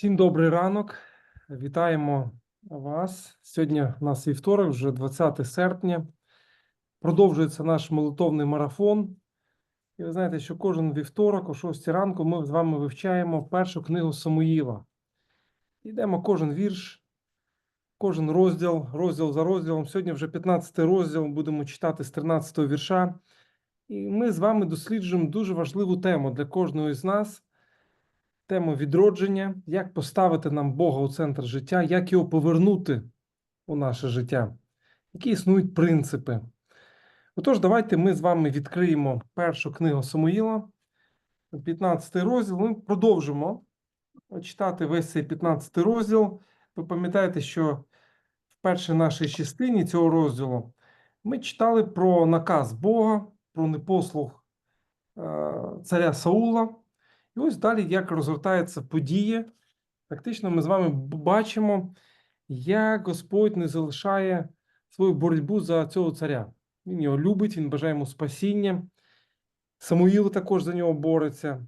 Всім добрий ранок. Вітаємо вас. Сьогодні у нас вівторок, вже 20 серпня. Продовжується наш молитовний марафон. І ви знаєте, що кожен вівторок, о 6 ранку, ми з вами вивчаємо першу книгу Самуїла. Йдемо кожен вірш, кожен розділ, розділ за розділом. Сьогодні вже 15 розділ, будемо читати з 13 вірша. І ми з вами досліджуємо дуже важливу тему для кожного з нас тему відродження, як поставити нам Бога у центр життя, як його повернути у наше життя, які існують принципи. Отож, давайте ми з вами відкриємо першу книгу Самуїла, 15 розділ. Ми продовжимо читати весь цей 15 розділ. Ви пам'ятаєте, що в першій нашій частині цього розділу ми читали про наказ Бога, про непослух е, царя Саула. Ось далі, як розвертаються події. Фактично, ми з вами бачимо, як Господь не залишає свою боротьбу за цього царя. Він його любить, він бажає йому спасіння. Самуїл також за нього бореться.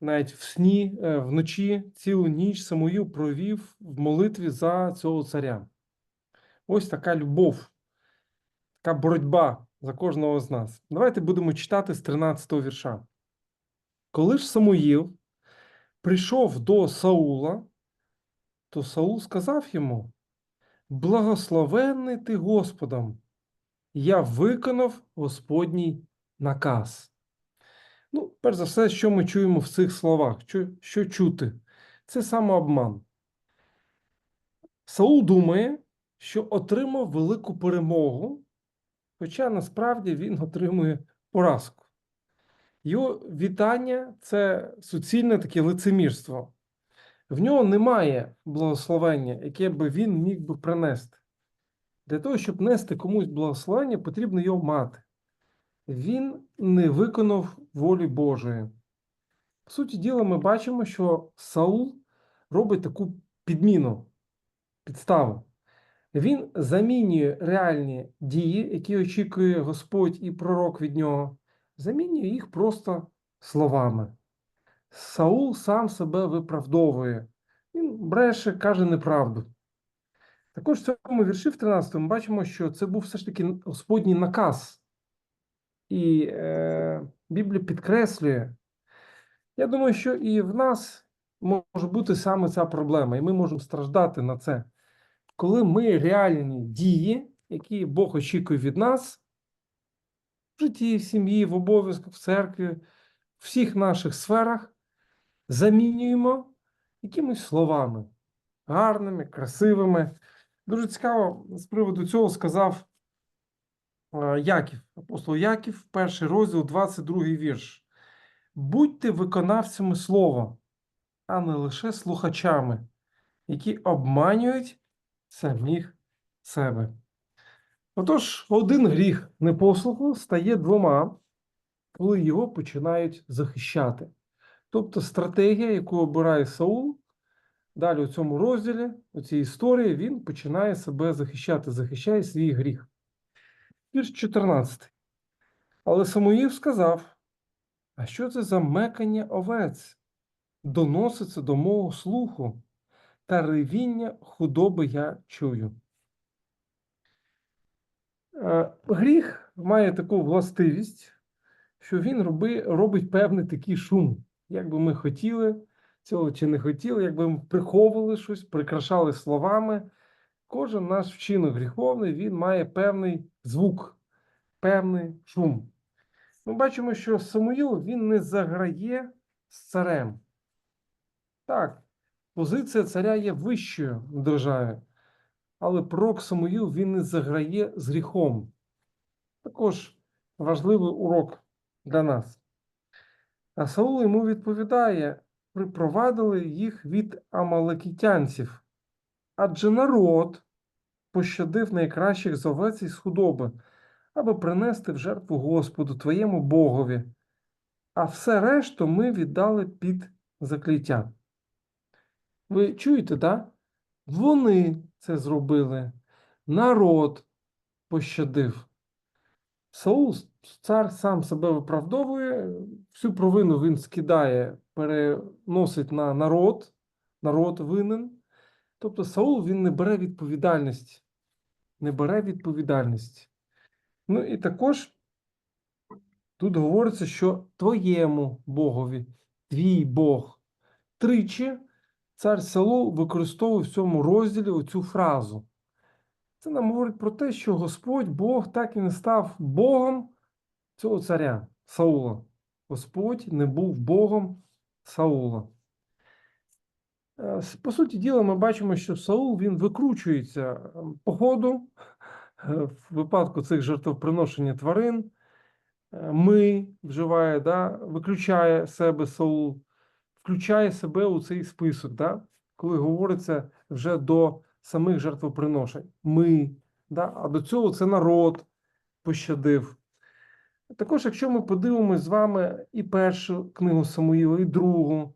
Навіть в сні, е, вночі, цілу ніч Самуїл провів в молитві за цього царя. Ось така любов, така боротьба за кожного з нас. Давайте будемо читати з 13 го вірша. Коли ж Самуїл прийшов до Саула, то Саул сказав йому: Благословенний ти Господом, я виконав Господній наказ. Ну, перш за все, що ми чуємо в цих словах? Що, що чути? Це самообман. Саул думає, що отримав велику перемогу, хоча насправді він отримує поразку. Його вітання це суцільне таке лицемірство. В нього немає благословення, яке би він міг би принести. Для того, щоб нести комусь благословення, потрібно його мати. Він не виконав волі Божої. По суті діла, ми бачимо, що Саул робить таку підміну, підставу. Він замінює реальні дії, які очікує Господь і пророк від нього, замінює їх просто словами. Саул сам себе виправдовує. Він бреше, каже неправду. Також в цьому вірші в 13 ми бачимо, що це був все ж таки Господній наказ. І е, Біблія підкреслює. Я думаю, що і в нас може бути саме ця проблема, і ми можемо страждати на це. Коли ми реальні дії, які Бог очікує від нас, в житті, в сім'ї, в обов'язках, в церкві, в всіх наших сферах, замінюємо якимись словами, гарними, красивими. Дуже цікаво з приводу цього сказав е, Яків, апостол Яків, перший розділ, 22 вірш. Будьте виконавцями слова, а не лише слухачами, які обманюють самих себе. Отож, один гріх непослуху стає двома, коли його починають захищати. Тобто стратегія, яку обирає Саул, далі у цьому розділі, у цій історії, він починає себе захищати, захищає свій гріх. Вірш 14. Але Самуїл сказав: А що це за мекання овець? Доноситься до мого слуху, та ревіння худоби я чую. Е, Гріх має таку властивість, що він роби, робить певний такий шум. Як би ми хотіли цього чи не хотіли, якби ми приховували щось, прикрашали словами. Кожен наш вчинок гріховний він має певний звук, певний шум. Ми бачимо, що Самуїл він не заграє з царем. Так, позиція царя є вищою в державі, але пророк Самуїл він не заграє з гріхом. Також важливий урок для нас. А Саул йому відповідає: припровадили їх від амалекітянців, адже народ пощадив найкращих з овець із худоби, аби принести в жертву Господу твоєму Богові, а все решту ми віддали під закляття. Ви чуєте, так? Вони це зробили, народ пощадив. Саул, цар сам себе виправдовує, всю провину він скидає, переносить на народ, народ винен. Тобто Саул він не бере відповідальність. Не бере відповідальність. Ну і також тут говориться, що твоєму Богові, твій Бог. Тричі цар Саул використовує в цьому розділі оцю фразу. Це нам говорить про те, що Господь Бог так і не став Богом цього царя Саула. Господь не був Богом Саула. Е, По суті діла, ми бачимо, що Саул він викручується ем, по е, в випадку цих жертвоприношення тварин. Е, Ми вживає, да, виключає себе Саул, включає себе у цей список, да, коли говориться вже до самих жертвоприношень. Ми, да, а до цього це народ пощадив. Також, якщо ми подивимось з вами і першу книгу Самуїла, і другу,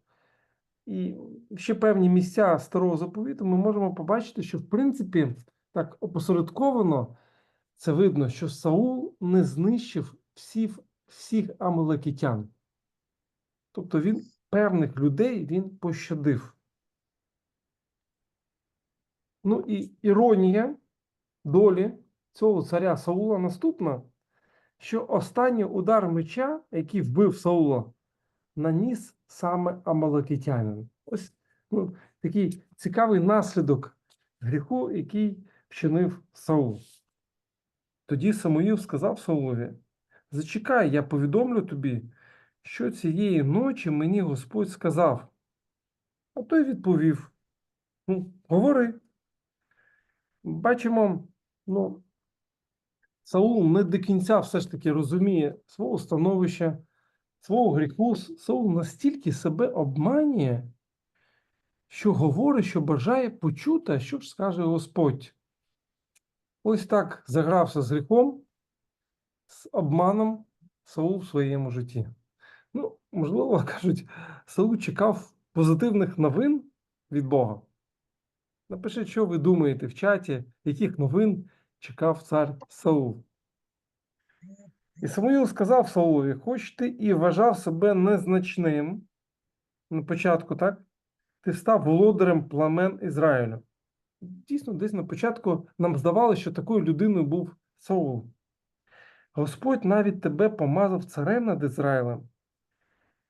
і ще певні місця старого заповіту, ми можемо побачити, що в принципі так опосередковано це видно, що Саул не знищив всіх, всіх амалекитян. Тобто він певних людей він пощадив. Ну і іронія долі цього царя Саула наступна, що останній удар меча, який вбив Саула, наніс саме амалекитянин. Ось ну, такий цікавий наслідок гріху, який вчинив Саул. Тоді Самуїл сказав Саулові: Зачекай, я повідомлю тобі, що цієї ночі мені Господь сказав. А той відповів: Ну, говори. Бачимо, ну, Саул не до кінця все ж таки розуміє свого становища, свого гріху. Саул настільки себе обманює, що говорить, що бажає почути, що ж скаже Господь. Ось так загрався з гріхом, з обманом Саул в своєму житті. Можливо, кажуть, Саул чекав позитивних новин від Бога. Напишіть, що ви думаєте в чаті, яких новин чекав цар Саул. І Самуїл сказав Саулові, хоч ти і вважав себе незначним на початку, так? Ти став володарем пламен Ізраїлю. Дійсно, десь на початку нам здавалося, що такою людиною був Саул. Господь навіть тебе помазав царем над Ізраїлем.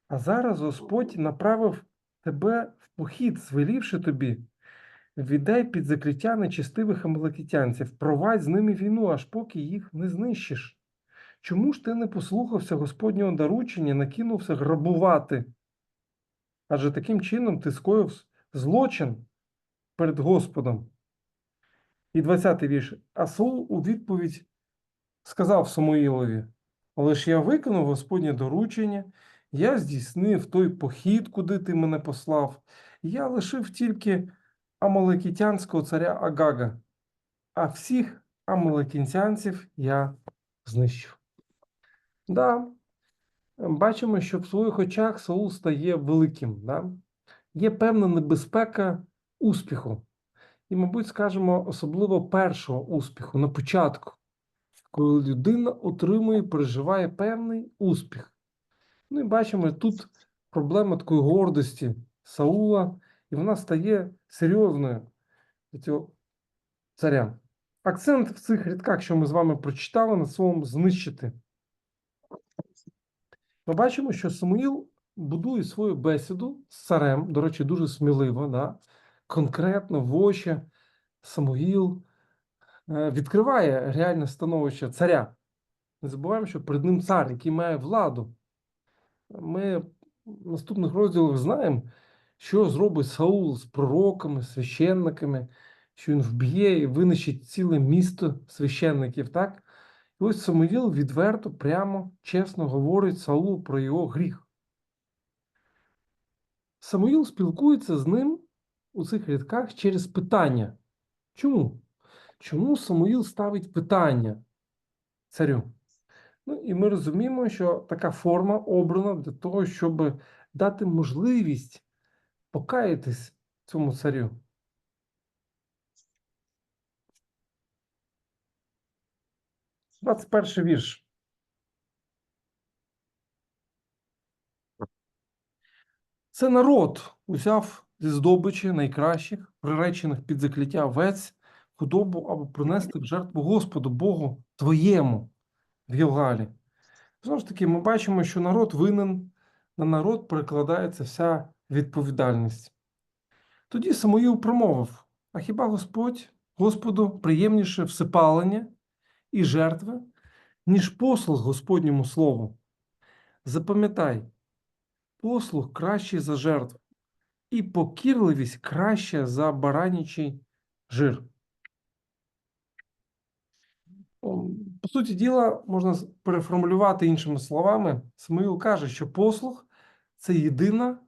А зараз Господь направив тебе в похід, звелівши тобі, віддай під закриття нечестивих амалакитянців, провадь з ними війну, аж поки їх не знищиш. Чому ж ти не послухався Господнього доручення, накинувся грабувати? Адже таким чином ти скоїв злочин перед Господом. І 20-й вірш. А Саул у відповідь сказав Самуїлові: Але ж я виконав Господнє доручення, я здійснив той похід, куди ти мене послав, я лишив тільки амалекітянського царя Агага, а всіх амалекінцянців я знищив. Да, бачимо, що в своїх очах Саул стає великим. Да? Є певна небезпека успіху. І, мабуть, скажемо, особливо першого успіху на початку, коли людина отримує, переживає певний успіх. Ну і бачимо тут проблема такої гордості Саула, і вона стає серйозною для цього царя. Акцент в цих рядках, що ми з вами прочитали, на словом знищити. Ми бачимо, що Самуїл будує свою бесіду з царем, до речі, дуже сміливо, да? конкретно в очі Самуїл е, відкриває реальне становище царя. Не забуваємо, що перед ним цар, який має владу. Ми в наступних розділах знаємо, що зробить Саул з пророками, священниками, що він вб'є і винищить ціле місто священників, так? І ось Самуїл відверто, прямо, чесно говорить Саулу про його гріх. Самуїл спілкується з ним у цих рядках через питання. Чому? Чому Самуїл ставить питання царю? Ну і ми розуміємо, що така форма обрана для того, щоб дати можливість покаятись цьому царю. Двадцять перший вірш. Це народ узяв зі здобичі найкращих, приречених під закляття овець, худобу або принести в жертву Господу Богу твоєму в Гілгалі. Знову ж таки, ми бачимо, що народ винен, на народ перекладається вся відповідальність. Тоді Самуїл промовив: А хіба Господь, Господу приємніше всипалення і жертви, ніж послуг Господньому Слову? Запам'ятай, послуг кращий за жертву, і покірливість краща за баранячий жир. По суті діла, можна переформулювати іншими словами. Самуїл каже, що послуг це єдина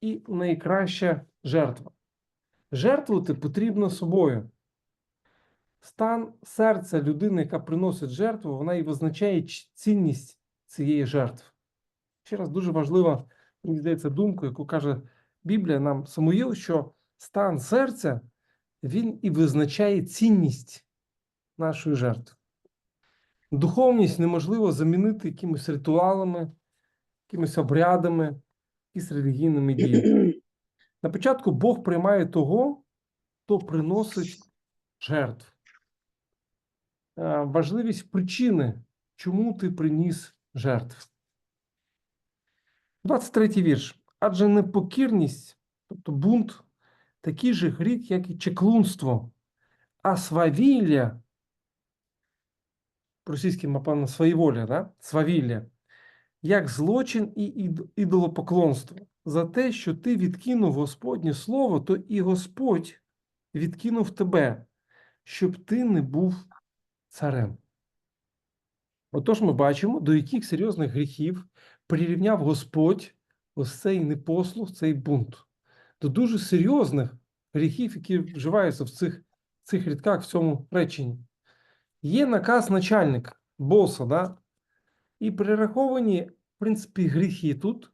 і найкраща жертва. Жертвувати потрібно собою. Стан серця людини, яка приносить жертву, вона і визначає цінність цієї жертви. Ще раз дуже важлива, мені здається, думка, яку каже Біблія нам Самуїл, що стан серця він і визначає цінність нашої жертви. Духовність неможливо замінити якимись ритуалами, якимись обрядами, якимись релігійними діями. На початку Бог приймає того, хто приносить жертву. Е, Важливість причини, чому ти приніс жертву. 23 вірш. Адже непокірність, тобто бунт, такий же гріх, як і чеклунство, а свавілля, російським, напевно, своєволля, да? свавілля, як злочин і ідолопоклонство. За те, що ти відкинув Господнє Слово, то і Господь відкинув тебе, щоб ти не був царем. Отож, ми бачимо, до яких серйозних гріхів прирівняв Господь ось цей непослух, цей бунт. До дуже серйозних гріхів, які вживаються в цих, цих рядках в цьому реченні. Є наказ начальника, боса, да? і перераховані, в принципі, гріхи тут,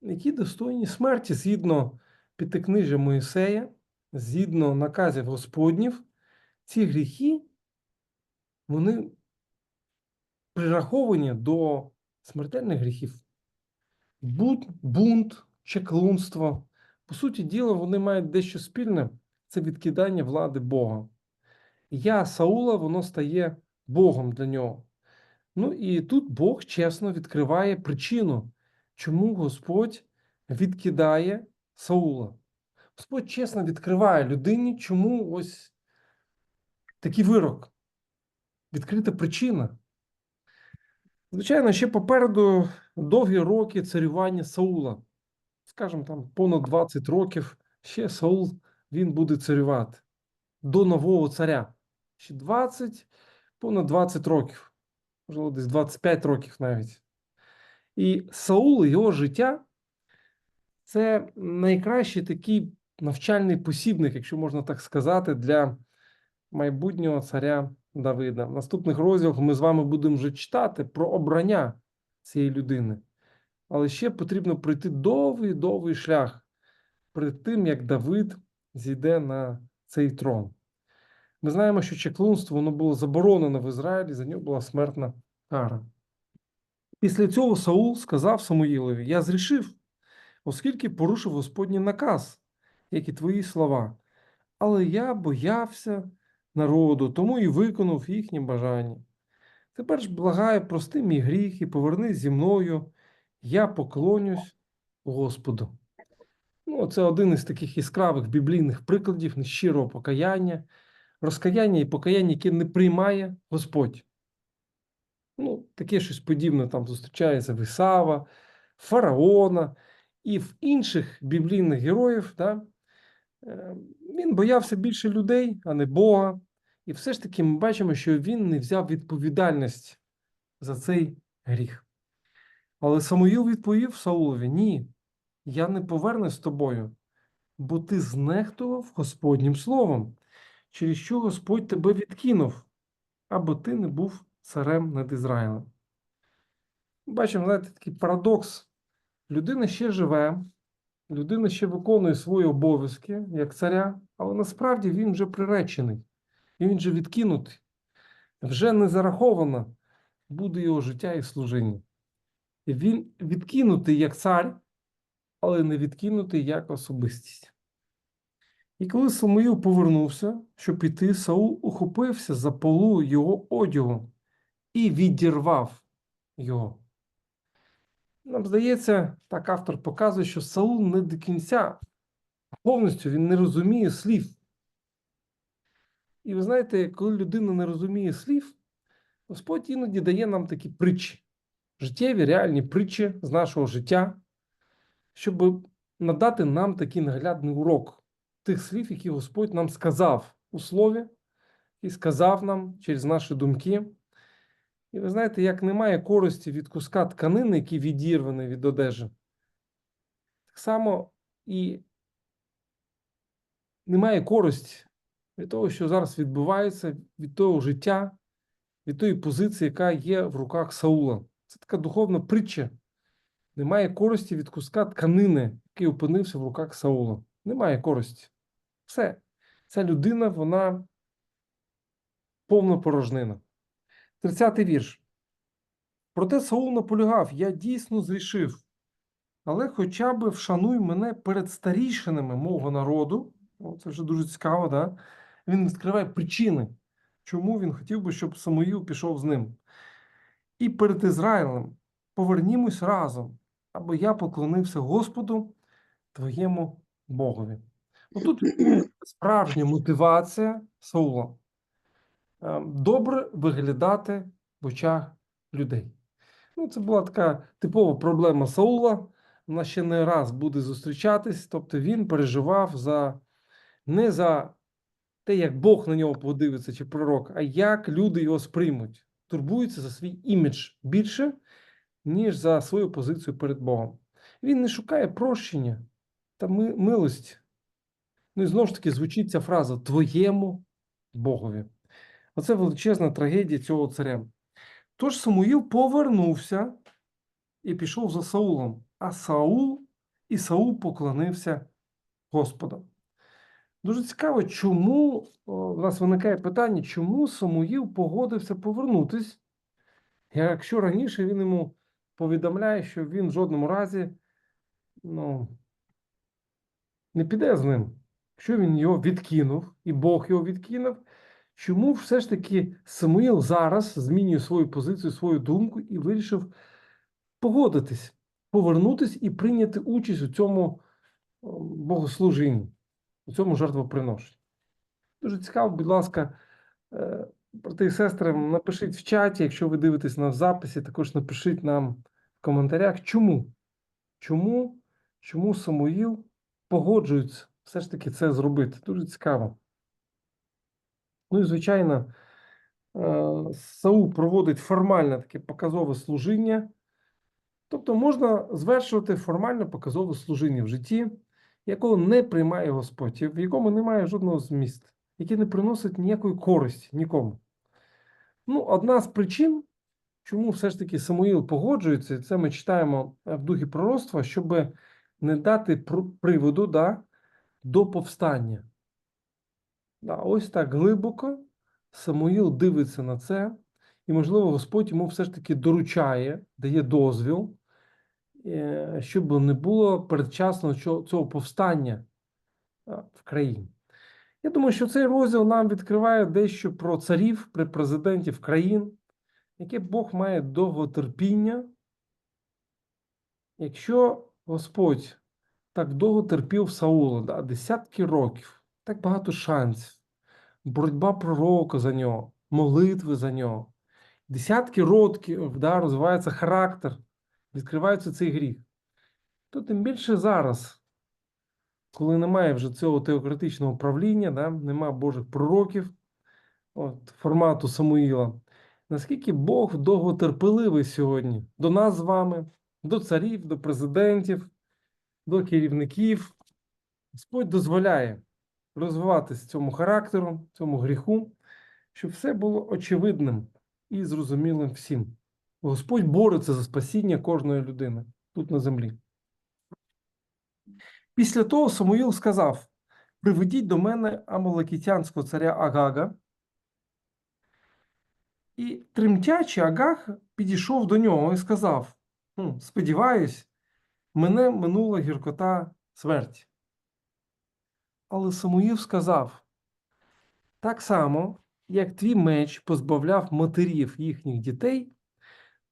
які достойні смерті згідно п'ятикнижжя Моїсея, згідно наказів Господніх, ці гріхи, вони прираховані до смертельних гріхів. Бунт, бунт, чеклунство. По суті діла, вони мають дещо спільне це відкидання влади Бога. Я Саула, воно стає Богом для нього. Ну і тут Бог чесно відкриває причину, чому Господь відкидає Саула. Господь чесно відкриває людині, чому ось такий вирок. Відкрита причина. Звичайно, ще попереду довгі роки царювання Саула. Скажімо, там понад 20 років ще Саул він буде царювати до нового царя. Ще 20, понад 20 років, можливо, десь 25 років навіть. І Саул, його життя це найкращий такий навчальний посібник, якщо можна так сказати, для майбутнього царя Давида. В наступних розділах ми з вами будемо вже читати про обрання цієї людини. Але ще потрібно пройти довгий довгий шлях перед тим, як Давид зійде на цей трон. Ми знаємо, що чеклунство воно було заборонено в Ізраїлі, за нього була смертна кара. Після цього Саул сказав Самуїлові: Я зрішив, оскільки порушив Господній наказ, як і твої слова. Але я боявся народу, тому і виконав їхні бажання. Тепер ж благаю, прости мій гріх і повернись зі мною, я поклонюсь Господу. Ну, це один із таких яскравих біблійних прикладів нещирого покаяння, розкаяння і покаяння, яке не приймає Господь. Ну, таке щось подібне там зустрічається в Фараона і в інших біблійних героїв. Да? Е, Він боявся більше людей, а не Бога. І все ж таки ми бачимо, що він не взяв відповідальність за цей гріх. Але Самуїл відповів Саулові: Ні, я не повернусь з тобою, бо ти знехтував Господнім словом, через що Господь тебе відкинув, або ти не був царем над Ізраїлем. Бачимо, знаєте, такий парадокс. Людина ще живе, людина ще виконує свої обов'язки як царя, але насправді він вже приречений, він вже відкинутий. Вже не зараховано буде його життя і служіння. І він відкинутий як цар, але не відкинутий як особистість. І коли Самуїл повернувся, щоб піти, Саул ухопився за полу його одягу і відірвав його. Нам здається, так автор показує, що Саул не до кінця повністю він не розуміє слів. І ви знаєте, коли людина не розуміє слів, Господь іноді дає нам такі притчі, життєві, реальні притчі з нашого життя, щоб надати нам такий наглядний урок тих слів, які Господь нам сказав у слові, і сказав нам через наші думки. І ви знаєте, як немає користі від куска тканини, який відірваний від одежі, так само і немає користі від того, що зараз відбувається, від того життя, від тої позиції, яка є в руках Саула. Це така духовна притча. Немає користі від куска тканини, який опинився в руках Саула. Немає користі. Все. Ця людина, вона повна порожнина. 30-й вірш. Проте Саул наполягав: Я дійсно зрішив, але хоча б вшануй мене перед старішинами мого народу. О, це вже дуже цікаво, да? Він відкриває причини, чому він хотів би, щоб Самуїл пішов з ним. І перед Ізраїлем повернімось разом, аби я поклонився Господу твоєму Богові. Отут справжня мотивація Саула. Е, добре виглядати в очах людей. Ну, Це була така типова проблема Саула. Вона ще не раз буде зустрічатись. Тобто він переживав за не за те, як Бог на нього подивиться чи пророк, а як люди його сприймуть. Турбується за свій імідж більше, ніж за свою позицію перед Богом. Він не шукає прощення та милості. Ну і знову ж таки звучить ця фраза твоєму Богові. Оце величезна трагедія цього царя. Тож Самуїл повернувся і пішов за Саулом, а Саул і Саул поклонився Господу. Дуже цікаво, чому у нас виникає питання, чому Самуїл погодився повернутись, якщо раніше він йому повідомляє, що він в жодному разі ну, не піде з ним. Якщо він його відкинув, і Бог його відкинув, чому все ж таки Самуїл зараз змінює свою позицію, свою думку і вирішив погодитись, повернутись і прийняти участь у цьому богослужінні, у цьому жертвоприношенні? Дуже цікаво, будь ласка, е, брати і сестри, напишіть в чаті, якщо ви дивитесь на записі, також напишіть нам в коментарях, чому? Чому, чому Самуїл погоджується все ж таки це зробити. Дуже цікаво. Ну і, звичайно, е, Саул проводить формальне таке показове служіння. Тобто можна звершувати формальне показове служіння в житті, якого не приймає Господь, в якому немає жодного змісту, яке не приносить ніякої користі нікому. Ну, одна з причин, чому все ж таки Самуїл погоджується, це ми читаємо в духі пророцтва, щоб не дати приводу да, до повстання. Да, Ось так глибоко Самуїл дивиться на це, і, можливо, Господь йому все ж таки доручає, дає дозвіл, е, щоб не було передчасного цього повстання в країні. Я думаю, що цей розділ нам відкриває дещо про царів, президентів країн, яке Бог має довготерпіння. Якщо Господь так довго терпів Саула, да, десятки років, так багато шансів, боротьба пророка за нього, молитви за нього. Десятки років да, розвивається характер, відкривається цей гріх. То тим більше зараз, коли немає вже цього теократичного правління, да, немає Божих пророків, от, формату Самуїла, наскільки Бог довготерпеливий сьогодні до нас з вами, до царів, до президентів до керівників. Господь дозволяє розвиватися цьому характеру, цьому гріху, щоб все було очевидним і зрозумілим всім. Господь бореться за спасіння кожної людини тут на землі. Після того Самуїл сказав: Приведіть до мене амалакітянського царя Агага. І тремтячий Агаг підійшов до нього і сказав: Сподіваюсь, мене минула гіркота смерті. Але Самуїл сказав: так само, як твій меч позбавляв матерів їхніх дітей,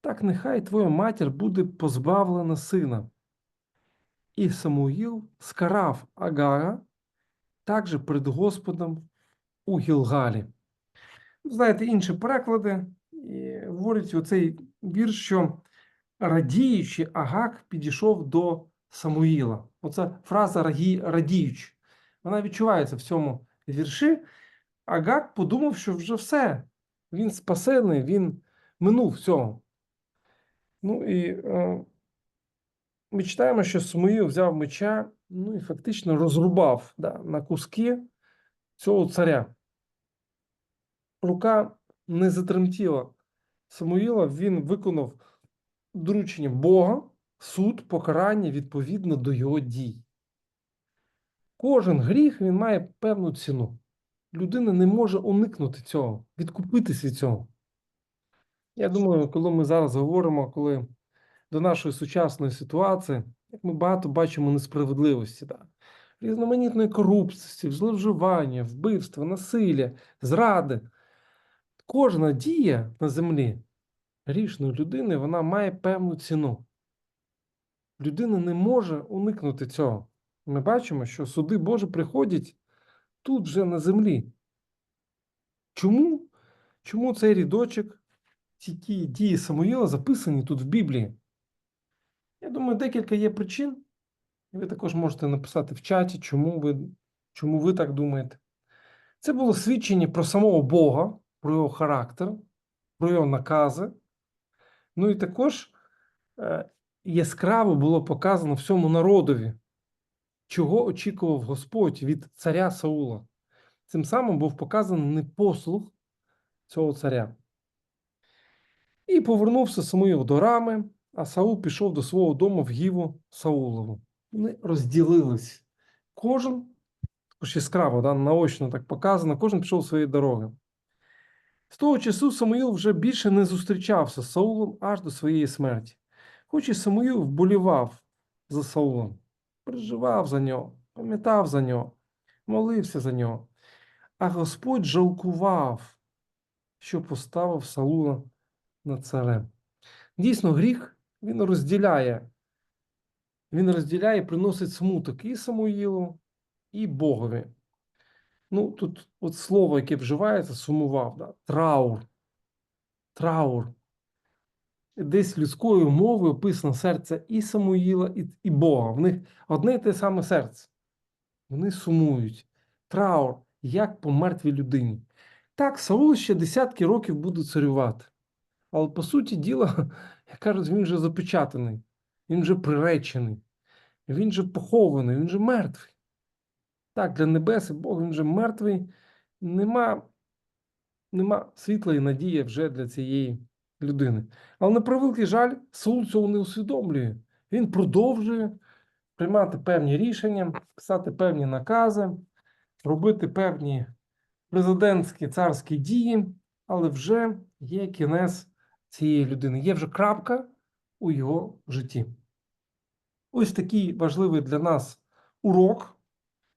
так нехай твоя матір буде позбавлена сина. І Самуїл скарав Агара також перед Господом у Гілгалі. Знаєте, інші переклади говорять оцей вірш, що радіючи, Агак підійшов до Самуїла. Оця фраза радіючи. Вона відчувається в цьому вірші. Агак подумав, що вже все. Він спасений, він минув всього. Ну і е, ми читаємо, що Самуїл взяв меча, ну і фактично розрубав да, на куски цього царя. Рука не затремтіла Самуїла, він виконав доручення Бога, суд, покарання відповідно до його дій. Кожен гріх він має певну ціну. Людина не може уникнути цього, відкупитись від цього. Я думаю, коли ми зараз говоримо, коли до нашої сучасної ситуації, як ми багато бачимо несправедливості, да? різноманітної корупції, зловживання, вбивства, насилля, зради. Кожна дія на землі грішної людини вона має певну ціну. Людина не може уникнути цього. Ми бачимо, що суди Божі приходять тут вже на землі. Чому? Чому цей рідочок, ці дії Самуїла записані тут в Біблії? Я думаю, декілька є причин. Ви також можете написати в чаті, чому ви, чому ви так думаєте. Це було свідчення про самого Бога, про його характер, про його накази. Ну і також е, яскраво було показано всьому народові, чого очікував Господь від царя Саула. Цим самим був показаний непослух цього царя. І повернувся Самуїл до рами, а Саул пішов до свого дому в Гіву Саулову. Вони розділились. Кожен, також яскраво, да, наочно так показано, кожен пішов своєї дороги. З того часу Самуїл вже більше не зустрічався з Саулом аж до своєї смерті. Хоч і Самуїл вболівав за Саулом, переживав за нього, пам'ятав за нього, молився за нього. А Господь жалкував, що поставив Саула над царем. Дійсно, гріх він розділяє. Він розділяє, приносить смуток і Самуїлу, і Богові. Ну, тут от слово, яке вживається, сумував, да? траур. Траур. Десь людською мовою описано серце і Самуїла, і, і Бога. В них одне і те саме серце. Вони сумують. Траур, як по мертвій людині. Так, Саул ще десятки років буде царювати. Але по суті діла, як кажуть, він вже запечатаний, він вже приречений, він вже похований, він вже мертвий. Так, для небес Бог він вже мертвий, нема, нема світла і надії вже для цієї людини. Але на превеликий жаль, Саул цього не усвідомлює. Він продовжує приймати певні рішення, писати певні накази, робити певні президентські царські дії, але вже є кінець цієї людини, є вже крапка у його житті. Ось такий важливий для нас урок.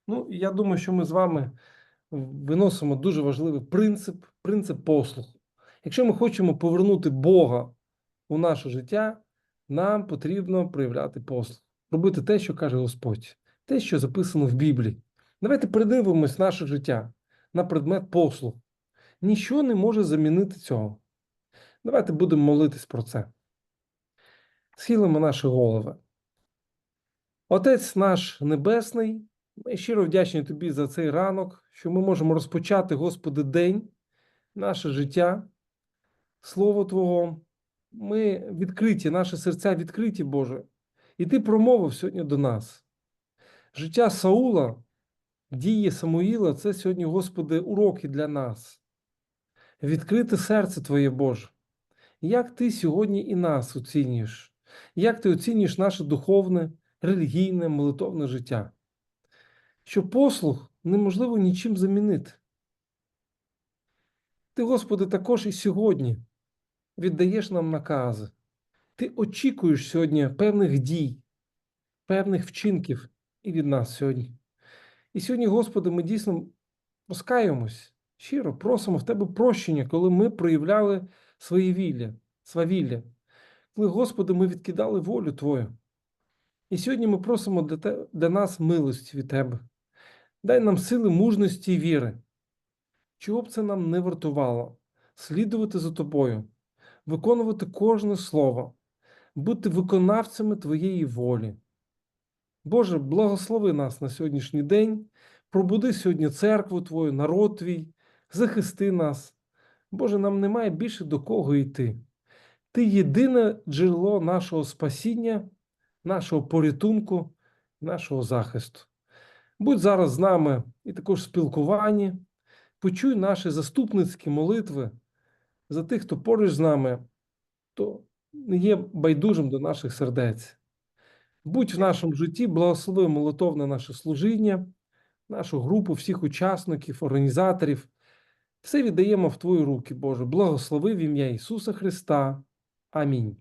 Ну, я думаю, що ми з вами виносимо дуже важливий принцип, принцип послуху. Якщо ми хочемо повернути Бога у наше життя, нам потрібно проявляти послух, робити те, що каже Господь, те, що записано в Біблії. Давайте передивимось наше життя на предмет послуху. Ніщо не може замінити цього. Давайте будемо молитись про це. Схилимо наші голови. Отець наш Небесний, ми щиро вдячні Тобі за цей ранок, що ми можемо розпочати, Господи, день, наше життя, Слово Твого. Ми відкриті, наші серця відкриті, Боже. І Ти промовив сьогодні до нас. Життя Саула, дії Самуїла це сьогодні, Господи, уроки для нас. Відкрите серце Твоє Боже. Як Ти сьогодні і нас оцінюєш? Як ти оцінюєш наше духовне, релігійне, молитовне життя? Що послух неможливо нічим замінити. Ти, Господи, також і сьогодні віддаєш нам накази. Ти очікуєш сьогодні певних дій, певних вчинків і від нас сьогодні. І сьогодні, Господи, ми дійсно розкаємось, щиро просимо в Тебе прощення, коли ми проявляли своє вілля, свавілля, коли, Господи, ми відкидали волю Твою. І сьогодні ми просимо для, те, для нас милості від Тебе. Дай нам сили мужності і віри. Чого б це нам не вартувало? Слідувати за Тобою, виконувати кожне слово, бути виконавцями Твоєї волі. Боже, благослови нас на сьогоднішній день, пробуди сьогодні церкву Твою, народ Твій, захисти нас. Боже, нам немає більше до кого йти. Ти єдине джерело нашого спасіння, нашого порятунку, нашого захисту. Будь зараз з нами і також в спілкуванні. Почуй наші заступницькі молитви за тих, хто поруч з нами, хто не є байдужим до наших сердець. Будь в нашому житті, благослови молитовне наше служіння, нашу групу, всіх учасників, організаторів. Все віддаємо в Твої руки, Боже. Благослови в ім'я Ісуса Христа. Амінь.